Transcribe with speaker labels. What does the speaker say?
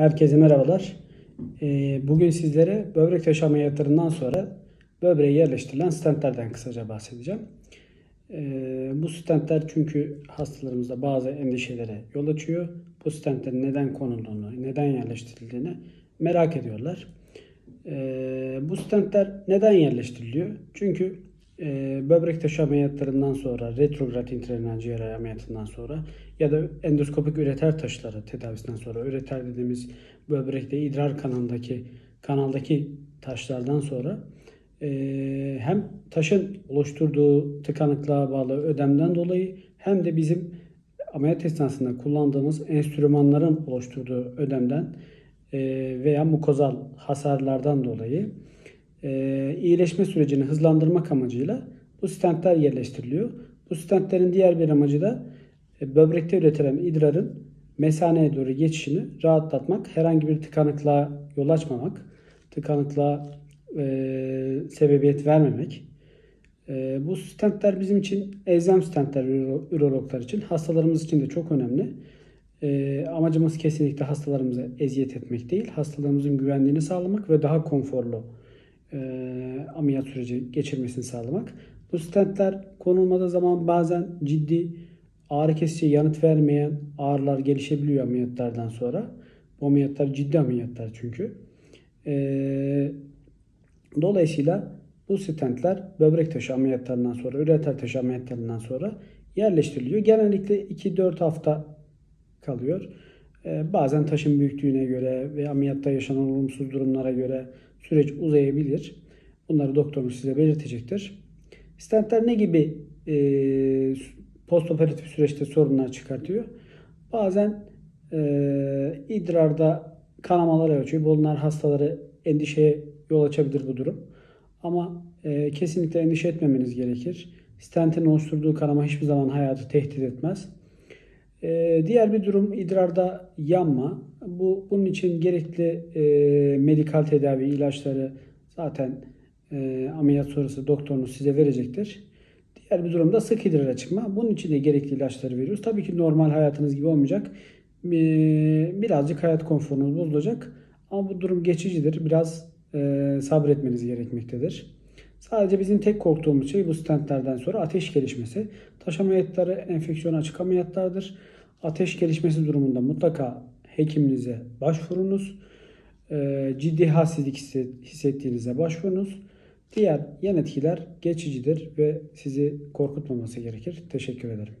Speaker 1: Herkese merhabalar. Ee, Bugün sizlere böbrek taşı ameliyatlarından sonra böbreğe yerleştirilen stentlerden kısaca bahsedeceğim. Ee, Bu stentler çünkü hastalarımızda bazı endişelere yol açıyor. Bu stentlerin neden konulduğunu, neden yerleştirildiğini merak ediyorlar. Ee, Bu stentler neden yerleştiriliyor? Çünkü e, böbrek taşı ameliyatlarından sonra, retrograd intrarenal cerrahi ameliyatından sonra ya da endoskopik üreter taşları tedavisinden sonra, üreter dediğimiz böbrekte idrar kanalındaki kanaldaki taşlardan sonra e, hem taşın oluşturduğu tıkanıklığa bağlı ödemden dolayı hem de bizim ameliyat esnasında kullandığımız enstrümanların oluşturduğu ödemden e, veya mukozal hasarlardan dolayı e, iyileşme sürecini hızlandırmak amacıyla bu stentler yerleştiriliyor. Bu stentlerin diğer bir amacı da e, böbrekte üretilen idrarın mesaneye doğru geçişini rahatlatmak, herhangi bir tıkanıklığa yol açmamak, tıkanıklığa e, sebebiyet vermemek. E, bu stentler bizim için elzem stentler ürolo- ürologlar için, hastalarımız için de çok önemli. E, amacımız kesinlikle hastalarımıza eziyet etmek değil, hastalarımızın güvenliğini sağlamak ve daha konforlu e, ameliyat süreci geçirmesini sağlamak. Bu stentler konulmadığı zaman bazen ciddi ağrı kesici yanıt vermeyen ağrılar gelişebiliyor ameliyatlardan sonra. Bu ameliyatlar ciddi ameliyatlar çünkü. E, dolayısıyla bu stentler böbrek taşı ameliyatlarından sonra, üreter taşı ameliyatlarından sonra yerleştiriliyor. Genellikle 2-4 hafta kalıyor. Ee, bazen taşın büyüklüğüne göre ve ameliyatta yaşanan olumsuz durumlara göre süreç uzayabilir. Bunları doktorumuz size belirtecektir. Stentler ne gibi e, postoperatif süreçte sorunlar çıkartıyor? Bazen e, idrarda kanamalar açıyor. Bunlar hastaları endişeye yol açabilir bu durum. Ama e, kesinlikle endişe etmemeniz gerekir. Stentin oluşturduğu kanama hiçbir zaman hayatı tehdit etmez. Ee, diğer bir durum idrarda yanma. Bu bunun için gerekli e, medikal tedavi ilaçları zaten e, ameliyat sonrası doktorunuz size verecektir. Diğer bir durumda sık idrara çıkma. Bunun için de gerekli ilaçları veriyoruz. Tabii ki normal hayatınız gibi olmayacak. Ee, birazcık hayat konforunuz bozulacak. Ama bu durum geçicidir. Biraz e, sabretmeniz gerekmektedir. Sadece bizim tek korktuğumuz şey bu stentlerden sonra ateş gelişmesi. Taş ameliyatları enfeksiyon açık ameliyatlardır. Ateş gelişmesi durumunda mutlaka hekiminize başvurunuz. Ee, Ciddi halsizlik hisset- hissettiğinizde başvurunuz. Diğer yan etkiler geçicidir ve sizi korkutmaması gerekir. Teşekkür ederim.